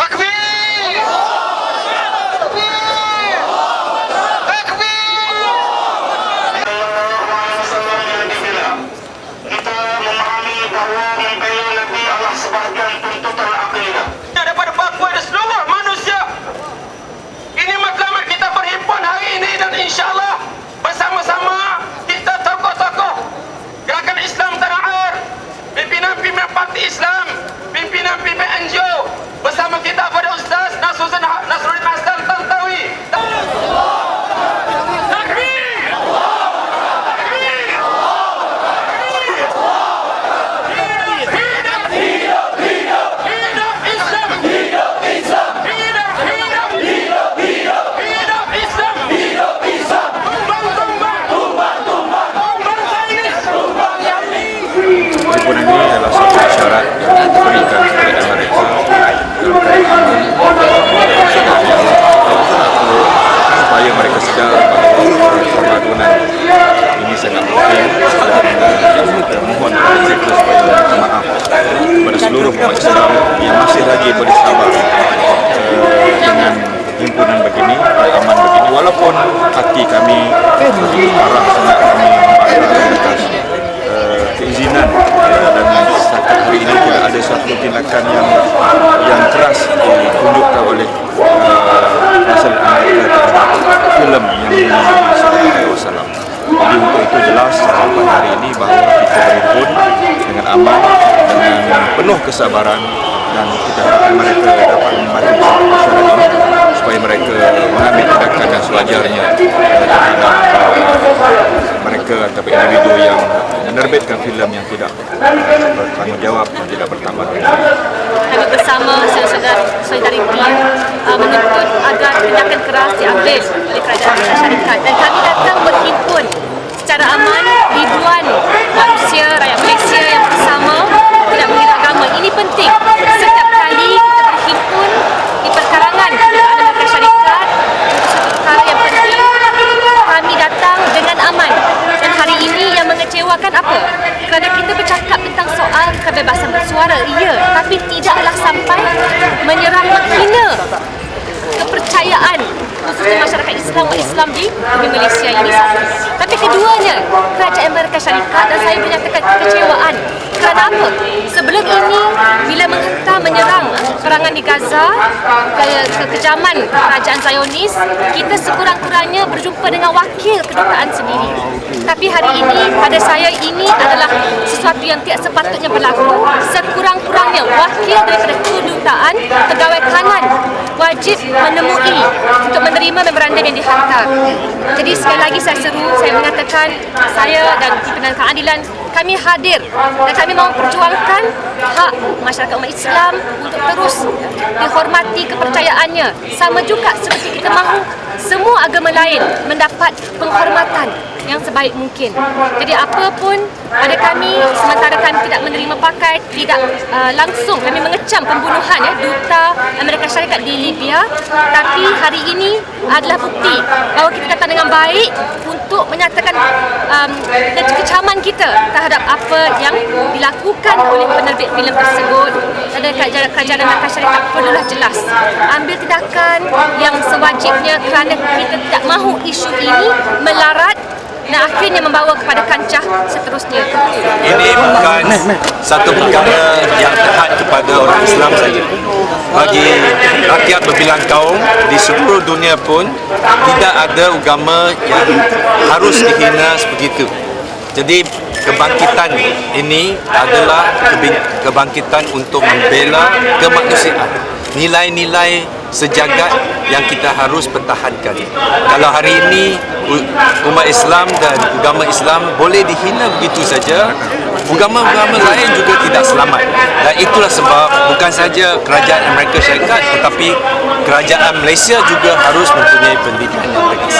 Аквин! Islam yang masih lagi boleh sabar eh, dengan himpunan begini, aman begini walaupun hati kami marah sangat kami atas eh, keizinan ya, dan setakat hari ini tidak ada suatu tindakan yang yang keras ditunjukkan oleh terhadap filem yang Wasallam. Jadi untuk itu jelas sampai hari ini bahawa kita berhimpun dengan aman, dengan penuh kesabaran dan kita harapkan mereka dapat membantu ini supaya mereka mengambil tindakan yang sewajarnya. Terhadap mereka atau individu yang menerbitkan filem yang tidak bertanggungjawab dan tidak bertanggung kami bersama saudara solidariti uh, menuntut agar tindakan keras diambil oleh kerajaan syarikat. Dan kami datang berhimpun secara aman ribuan manusia rakyat Malaysia yang bersama tidak mengira agama ini penting setiap kali kita berhimpun di perkarangan kerajaan Malaysia syarikat itu satu perkara yang penting kami datang dengan aman dan hari ini yang mengecewakan apa kerana kita bercakap tentang soal kebebasan bersuara iya tapi tidaklah sampai menyerang menghina kepercayaan khususnya masyarakat Islam Islam di di Malaysia ini. Tapi keduanya kerajaan Amerika Syarikat dan saya menyatakan kekecewaan kerana apa? Sebelum ini bila menghentam menyerang perangan di Gaza ke kekejaman kerajaan Zionis kita sekurang-kurangnya berjumpa dengan wakil kedutaan sendiri. Tapi hari ini pada saya ini adalah sesuatu yang tidak sepatutnya berlaku. Sekurang-kurangnya wakil daripada kedutaan pegawai kanan wajib menemui untuk menerima memorandum yang dihantar. Jadi sekali lagi saya seru, saya mengatakan saya dan pimpinan keadilan kami hadir dan kami mahu perjuangkan hak masyarakat umat Islam untuk terus dihormati kepercayaannya. Sama juga seperti kita mahu agama lain mendapat penghormatan yang sebaik mungkin. Jadi apapun pada kami sementara kami tidak menerima pakai tidak uh, langsung kami mengecam pembunuhan ya duta Amerika Syarikat di Libya tapi hari ini adalah bukti bahawa kita datang dengan baik untuk menyatakan um, kecaman kita terhadap apa yang dilakukan oleh penerbit filem tersebut dan kerajaan, kerajaan Amerika Syarikat perlulah jelas ambil tindakan yang sewajibnya kerana kita tidak mahu isu ini melarat dan akhirnya membawa kepada kancah seterusnya. ini bukan satu perkara yang terhad kepada orang Islam saja. Bagi rakyat berbilang kaum di seluruh dunia pun tidak ada agama yang harus dihina sebegitu. Jadi kebangkitan ini adalah kebangkitan untuk membela kemanusiaan. Nilai-nilai sejagat yang kita harus pertahankan. Kalau hari ini umat Islam dan agama Islam boleh dihina begitu saja, agama-agama lain juga tidak selamat. Dan itulah sebab bukan saja kerajaan Amerika Syarikat tetapi kerajaan Malaysia juga harus mempunyai pendidikan yang tegas.